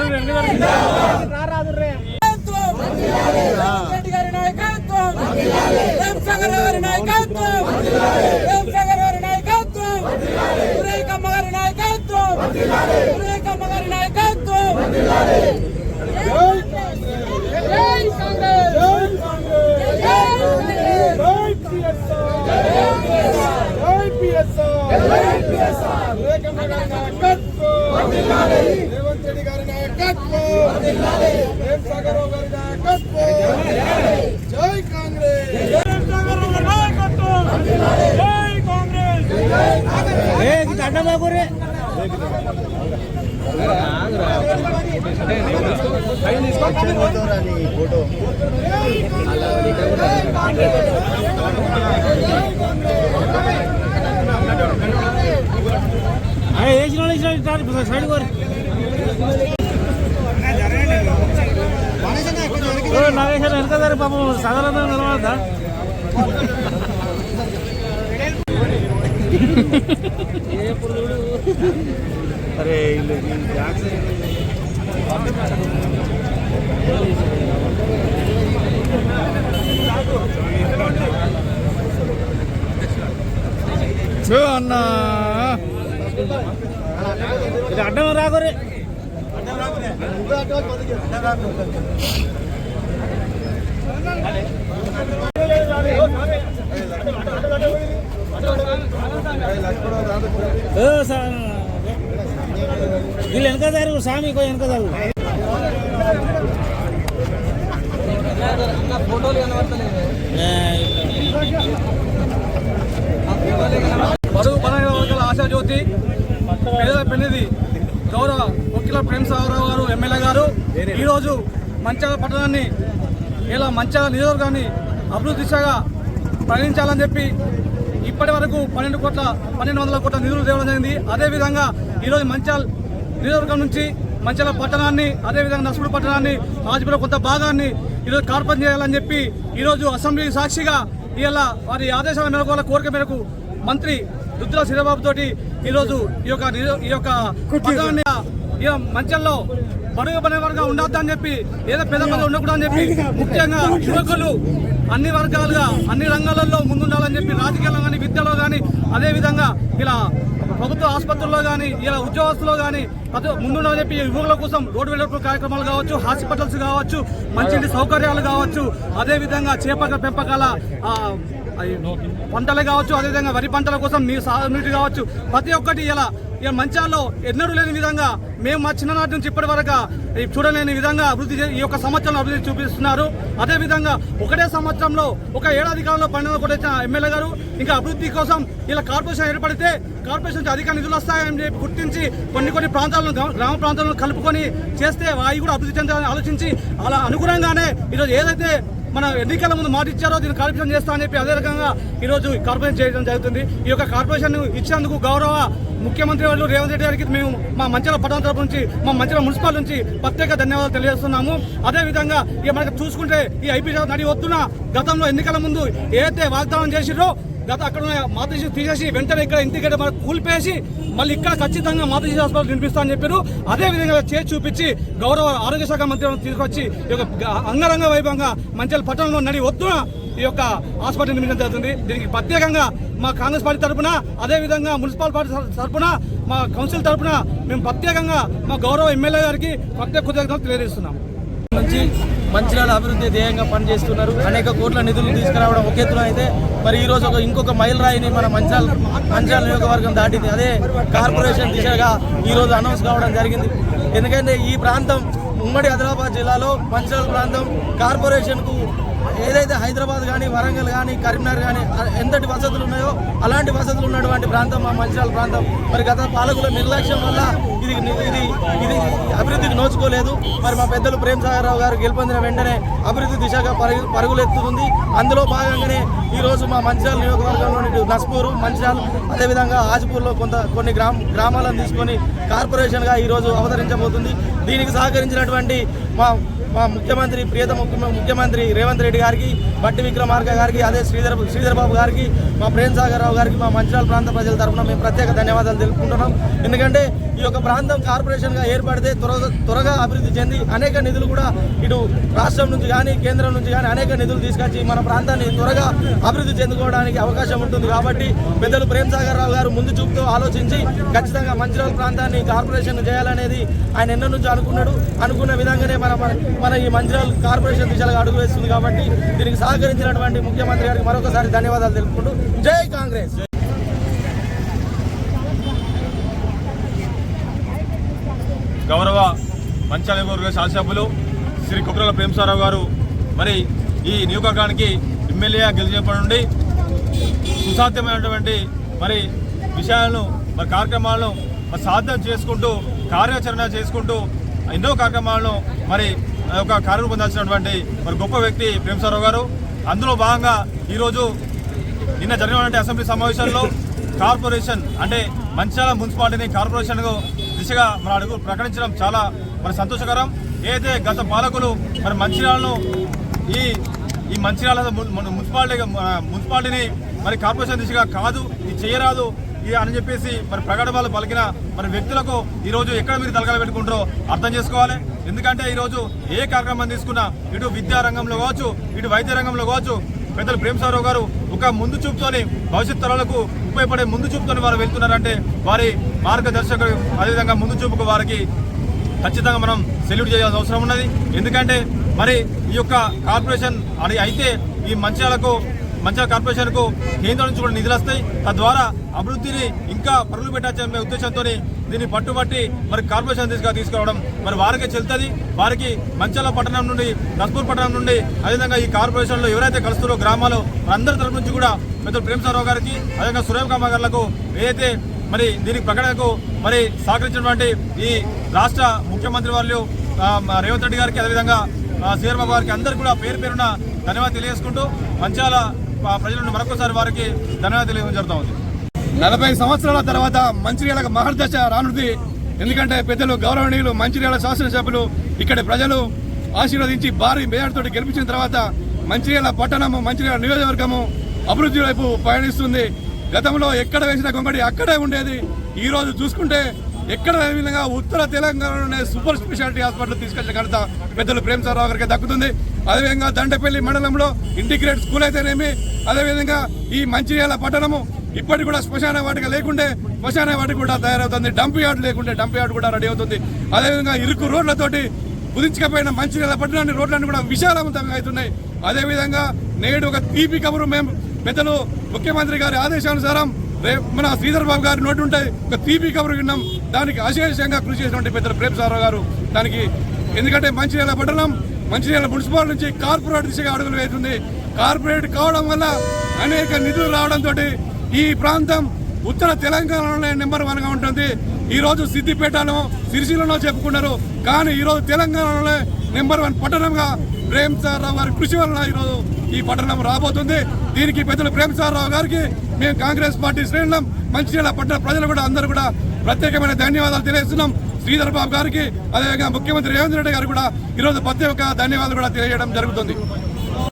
Hey, PSR! Hey, PSR! Hey, PSR! జై కాంగ్రెస్ జై కాంగ్రెస్ రేవంత్ రెడ్డి గారి నాయకత్వం ప్రేమ్ సాగర్ రావు గారి నాయకత్వం జై కాంగ్రెస్ నాగేశ్వర వెనక గారి పాపం సాధారణ నిలబడదా అరే అన్నా. ఇది అడ్డం రాకరే. ఏ సా- వీళ్ళు వెనక దారు స్వామి ఇంకో వెనక దారు. బరువు బలహీన వర్గాల ఆశాజ్యోతి పేద పెన్నిది గౌరవ ముఖ్యుల ప్రేమ్ సాగర్ గారు ఎమ్మెల్యే గారు ఈరోజు మంచాల పట్టణాన్ని ఇలా మంచాల నియోజకవర్గాన్ని అభివృద్ధి దిశగా ప్రయాణించాలని చెప్పి ఇప్పటి వరకు పన్నెండు కోట్ల పన్నెండు వందల కోట్ల నిధులు తేవడం జరిగింది. అదేవిధంగా ఈరోజు మంచాల్ నియోజకవర్గం నుంచి మంచాల పట్టణాన్ని అదేవిధంగా నర్సుడు పట్టణాన్ని రాజపుర కొంత భాగాన్ని ఈరోజు కార్పొరేట్ చేయాలని చెప్పి ఈరోజు అసెంబ్లీ సాక్షిగా ఇలా వారి ఆదేశాల మేరకు వాళ్ళ కోరిక మేరకు మంత్రి రుద్ర శ్రీబాబు తోటి ఈరోజు ఈ యొక్క ఈ యొక్క ఈ మంచంలో బడుగు పడే వర్గం ఉండొద్దని చెప్పి ఏదో పెద్ద పెద్ద ఉండకూడదని చెప్పి ముఖ్యంగా యువకులు అన్ని వర్గాలుగా అన్ని రంగాలలో ముందుండాలని చెప్పి రాజకీయాల్లో కానీ విద్యలో కానీ అదేవిధంగా ఇలా ప్రభుత్వ ఆసుపత్రుల్లో కానీ ఇలా ఉద్యోగస్తుల్లో కానీ ప్రతి ముందుండాలని చెప్పి యువకుల కోసం రోడ్డు వెడల్పు కార్యక్రమాలు కావచ్చు హాస్పిటల్స్ కావచ్చు మంచి సౌకర్యాలు కావచ్చు అదేవిధంగా చేపల పెంపకాల పంటలే పంటలు కావచ్చు అదేవిధంగా వరి పంటల కోసం నీరు సాగునీటి కావచ్చు. ప్రతి ఒక్కటి ఇలా ఇక మంచాల్లో ఎన్నడూ లేని విధంగా మేము మా చిన్ననాటి నుంచి ఇప్పటి వరకు చూడలేని విధంగా అభివృద్ధి ఈ యొక్క సంవత్సరం అభివృద్ధి చూపిస్తున్నారు. అదేవిధంగా ఒకటే సంవత్సరంలో ఒక ఏడాది కాలంలో పండుగ కొట్టించిన ఎమ్మెల్యే గారు ఇంకా అభివృద్ధి కోసం ఇలా కార్పొరేషన్ ఏర్పడితే కార్పొరేషన్ అధిక నిధులు వస్తాయని చెప్పి గుర్తించి కొన్ని కొన్ని ప్రాంతాలను గ్రామ- గ్రామ ప్రాంతాలను కలుపుకొని చేస్తే అవి కూడా అభివృద్ధి చెందాలని ఆలోచించి అలా అనుగుణంగానే ఈరోజు ఏదైతే మన ఎన్నికల ముందు మాట ఇచ్చారో దీన్ని కార్పొరేషన్ చేస్తా అని చెప్పి అదే రకంగా ఈరోజు కార్పొరేషన్ చేయడం జరుగుతుంది. ఈ యొక్క కార్పొరేషన్ ఇచ్చినందుకు గౌరవ ముఖ్యమంత్రి వాళ్ళు రేవంత్ రెడ్డి గారికి మేము మా మంచిల పట్టణం తరపు నుంచి మా మంచిల మున్సిపల్ నుంచి ప్రత్యేక ధన్యవాదాలు తెలియజేస్తున్నాము. అదేవిధంగా ఇక మనకి చూసుకుంటే ఈ ఐపీ నడి వస్తున్న గతంలో ఎన్నికల ముందు ఏదైతే వాగ్దానం చేసిరో గత అక్కడ ఉన్న తీసేసి వెంటనే ఇక్కడ ఇంటికి మనకు కూల్పేసి మళ్ళీ ఇక్కడ ఖచ్చితంగా మాతృ హాస్పిటల్ నిర్మిస్తా అని చెప్పారు. అదే విధంగా చేసి చూపించి గౌరవ ఆరోగ్య శాఖ మంత్రి తీసుకొచ్చి ఈ యొక్క అంగరంగ వైభవంగా మంచిల పట్టణంలో నడి వద్దున ఈ యొక్క హాస్పిటల్ నిర్మించడం జరుగుతుంది. దీనికి ప్రత్యేకంగా మా కాంగ్రెస్ పార్టీ తరఫున అదేవిధంగా మున్సిపల్ పార్టీ తరఫున మా కౌన్సిల్ తరఫున మేము ప్రత్యేకంగా మా గౌరవ ఎమ్మెల్యే గారికి ప్రత్యేక కృతజ్ఞతలు తెలియజేస్తున్నాం. మంచి మంచిర్యాల అభివృద్ధి ధ్యేయంగా పనిచేస్తున్నారు. అనేక కోట్ల నిధులు తీసుకురావడం ఒక ఎత్తున అయితే మరి ఈరోజు ఒక ఇంకొక మైల్ రాయిని మన మంచాల మంచాల నియోజకవర్గం దాటింది. అదే కార్పొరేషన్ దిశగా ఈ రోజు అనౌన్స్ కావడం జరిగింది. ఎందుకంటే ఈ ప్రాంతం ఉమ్మడి ఆదిలాబాద్ జిల్లాలో మంచిర్యాల ప్రాంతం కార్పొరేషన్కు ఏదైతే హైదరాబాద్ కానీ వరంగల్ కానీ కరీంనగర్ కానీ ఎంతటి వసతులు ఉన్నాయో అలాంటి వసతులు ఉన్నటువంటి ప్రాంతం మా మంచిర్యాల ప్రాంతం. మరి గత పాలకుల నిర్లక్ష్యం వల్ల ఇది ఇది ఇది అభివృద్ధికి నోచుకోలేదు. మరి మా పెద్దలు ప్రేమ్ సాగర్ రావు గారు గెలుపొందిన వెంటనే అభివృద్ధి దిశగా పరుగు పరుగులెత్తుతుంది. అందులో భాగంగానే ఈరోజు మా మంచిర్యాల నియోజకవర్గంలోని నస్పూరు మంచిర్యాల అదేవిధంగా ఆజ్పూర్లో కొంత కొన్ని గ్రామ గ్రామాలను తీసుకొని కార్పొరేషన్గా ఈరోజు అవతరించబోతుంది. దీనికి సహకరించినటువంటి మా మా ముఖ్యమంత్రి ప్రియతమ ముఖ్య- ముఖ్యమంత్రి రేవంత్ రెడ్డి గారికి బట్టి విక్రమార్క గారికి అదే శ్రీధర్ శ్రీధర్ బాబు గారికి మా ప్రేమ్ సాగర్ రావు గారికి మా మంచిర్యాల ప్రాంత ప్రజల తరఫున మేము ప్రత్యేక ధన్యవాదాలు తెలుపుకుంటున్నాం. ఎందుకంటే ఈ యొక్క ప్రాంతం కార్పొరేషన్గా ఏర్పడితే త్వరగా త్వరగా అభివృద్ధి చెంది అనేక నిధులు కూడా ఇటు రాష్ట్రం నుంచి కానీ కేంద్రం నుంచి కానీ అనేక నిధులు తీసుకొచ్చి మన ప్రాంతాన్ని త్వరగా అభివృద్ధి చెందుకోవడానికి అవకాశం ఉంటుంది. కాబట్టి పెద్దలు ప్రేమ్ సాగర్ రావు గారు ముందు చూపుతూ ఆలోచించి ఖచ్చితంగా మంచిర్యాల ప్రాంతాన్ని కార్పొరేషన్ చేయాలనేది ఆయన ఎన్నో నుంచి అనుకున్నాడు. అనుకున్న విధంగానే మన మన- ఈ మంచిర్యాల కార్పొరేషన్ దిశగా అడుగు వేస్తుంది కాబట్టి దీనికి సహకరించినటువంటి ముఖ్యమంత్రి గారికి మరొకసారి ధన్యవాదాలు తెలుపుకుంటూ జై కాంగ్రెస్. గౌరవ మంచాల వర్గ శాసనసభ్యులు శ్రీ కుక్రల ప్రేమసారావు గారు మరి ఈ నియోజకవర్గానికి ఎమ్మెల్యే గెలిచినప్పటి నుండి సుసాధ్యమైనటువంటి మరి విషయాలను మరి కార్యక్రమాలను మరి సాధ్యం చేసుకుంటూ కార్యాచరణ చేసుకుంటూ ఎన్నో కార్యక్రమాలను మరి ఒక కార్యరూపం దాల్చినటువంటి మరి గొప్ప వ్యక్తి ప్రేమసారావు గారు. అందులో భాగంగా ఈరోజు నిన్న జరిగినటువంటి అసెంబ్లీ సమావేశంలో కార్పొరేషన్ అంటే మంచిర్యాల మున్సిపాలిటీని కార్పొరేషన్కు దిశగా మన అడుగు ప్రకటించడం చాలా మరి సంతోషకరం. ఏదైతే గత పాలకులు మరి మంచిర్యాలను ఈ ఈ మంచిర్యాల మున్సిపాలిటీ మున్సిపాలిటీని మరి కార్పొరేషన్ దిశగా కాదు ఇది చేయరాదు ఇది అని చెప్పేసి మరి ప్రకటనలు పలికిన మరి వ్యక్తులకు ఈరోజు ఎక్కడ మీరు తలకాలు పెట్టుకుంటారో అర్థం చేసుకోవాలి. ఎందుకంటే ఈరోజు ఏ కార్యక్రమం తీసుకున్నా ఇటు విద్యా రంగంలో కావచ్చు ఇటు వైద్య రంగంలో కావచ్చు పెద్దలు ప్రేమసారావు గారు ఒక ముందు చూపుతోని భవిష్యత్ తరాలకు ఉపయోగపడే ముందు చూపుతోని వారు వెళ్తున్నారంటే వారి మార్గదర్శకులు అదేవిధంగా ముందు చూపుకు వారికి ఖచ్చితంగా మనం సెల్యూట్ చేయాల్సిన అవసరం ఉన్నది. ఎందుకంటే మరి ఈ యొక్క కార్పొరేషన్ అని అయితే ఈ మంచాలకు మంచాల కార్పొరేషన్కు కేంద్రం నుంచి కూడా నిధులు వస్తాయి. తద్వారా అభివృద్ధిని ఇంకా పరుగులు పెట్టాలనే ఉద్దేశంతో దీన్ని పట్టుబట్టి మరి కార్పొరేషన్ దిశగా తీసుకురావడం మరి వారికే చెల్తుంది వారికి మంచాల పట్టణం నుండి నస్పూర్ పట్టణం నుండి అదేవిధంగా ఈ కార్పొరేషన్లో ఎవరైతే కలుస్తారో గ్రామాలు అందరి తరపు నుంచి కూడా పెద్దలు ప్రేమసారావు గారికి అదేవిధంగా సురేఖమ్మ గారులకు ఏదైతే మరి దీనికి ప్రకటనకు మరి సహకరించినటువంటి ఈ రాష్ట్ర ముఖ్యమంత్రి వాళ్ళు రేవంత్ రెడ్డి గారికి అదేవిధంగా సీఆర్ బాబు గారికి అందరికీ కూడా పేరు పేరున ధన్యవాదాలు తెలియజేసుకుంటూ మంచాల ప్రజలను మరొకసారి వారికి ధన్యవాదాలు తెలియజేయడం జరుగుతూ ఉంది. నలభై సంవత్సరాల తర్వాత మంచిర్యాలకు మహర్దశ రానుంది. ఎందుకంటే పెద్దలు గౌరవనీయులు మంచిర్యాల శాసనసభ్యులు ఇక్కడి ప్రజలు ఆశీర్వదించి భారీ మేయర్తో గెలిపించిన తర్వాత మంచిర్యాల పట్టణము మంచిర్యాల నియోజకవర్గము అభివృద్ధి వైపు పయనిస్తుంది గతంలో ఎక్కడ వేసిన కొంగడి అక్కడే ఉండేది. ఈ రోజు చూసుకుంటే ఎక్కడ విధంగా ఉత్తర తెలంగాణలోనే సూపర్ స్పెషాలిటీ హాస్పిటల్ తీసుకొచ్చిన ఘనత పెద్దలు ప్రేమసారావు గారికి దక్కుతుంది. అదేవిధంగా దండపల్లి మండలంలో ఇంటిగ్రేట్ స్కూల్ అయితేనేమి అదేవిధంగా ఈ మంచిర్యాల పట్టణము ఇప్పటికి కూడా శ్మశాన వాటిక లేకుంటే శ్మశాన వాటిక కూడా తయారవుతుంది. డంప్ యార్డ్ లేకుంటే డంప్ యార్డ్ కూడా రెడీ అవుతుంది. అదేవిధంగా ఇరుకు రోడ్లతోటి కుదించకపోయిన మంచిర్యాల పట్టణాన్ని రోడ్లన్నీ కూడా విశాలవంతంగా అవుతున్నాయి అదేవిధంగా నేడు ఒక తీపి కబురు మేము పెద్దలు ముఖ్యమంత్రి గారి ఆదేశానుసారం రేపు మన శ్రీధర్ బాబు గారి నోటి ఉంటే ఒక తీపి కబురు విన్నాం. దానికి అశేషంగా కృషి చేసినటువంటి పెద్దలు ప్రేమ్ సారావు గారు దానికి ఎందుకంటే మంచిర్యాల పట్టణం మంచిర్యాల మున్సిపాల్ నుంచి కార్పొరేట్ దిశగా అడుగులు వేస్తుంది కార్పొరేట్ కావడం వల్ల అనేక నిధులు రావడంతో ఈ ప్రాంతం ఉత్తర తెలంగాణలోనే నెంబర్ వన్గా ఉంటుంది. ఈ రోజు సిద్దిపేటలో సిరిసిల్లలో చెప్పుకున్నారు. కానీ ఈరోజు తెలంగాణలోనే నెంబర్ వన్ పట్టణంగా ప్రేమ్ సార్ రావు గారి కృషి వలన ఈ రోజు ఈ పట్టణం రాబోతుంది. దీనికి పెద్దలు ప్రేమ్ సార్ రావు గారికి మేము కాంగ్రెస్ పార్టీ శ్రేణులం మంచిర్యాల పట్టణ ప్రజలు కూడా అందరూ కూడా ప్రత్యేకమైన ధన్యవాదాలు తెలియజేస్తున్నాం. శ్రీధర్ బాబు గారికి అదేవిధంగా ముఖ్యమంత్రి రేవంత్ రెడ్డి గారు కూడా ఈరోజు ప్రత్యేక ధన్యవాదాలు కూడా తెలియజేయడం జరుగుతుంది.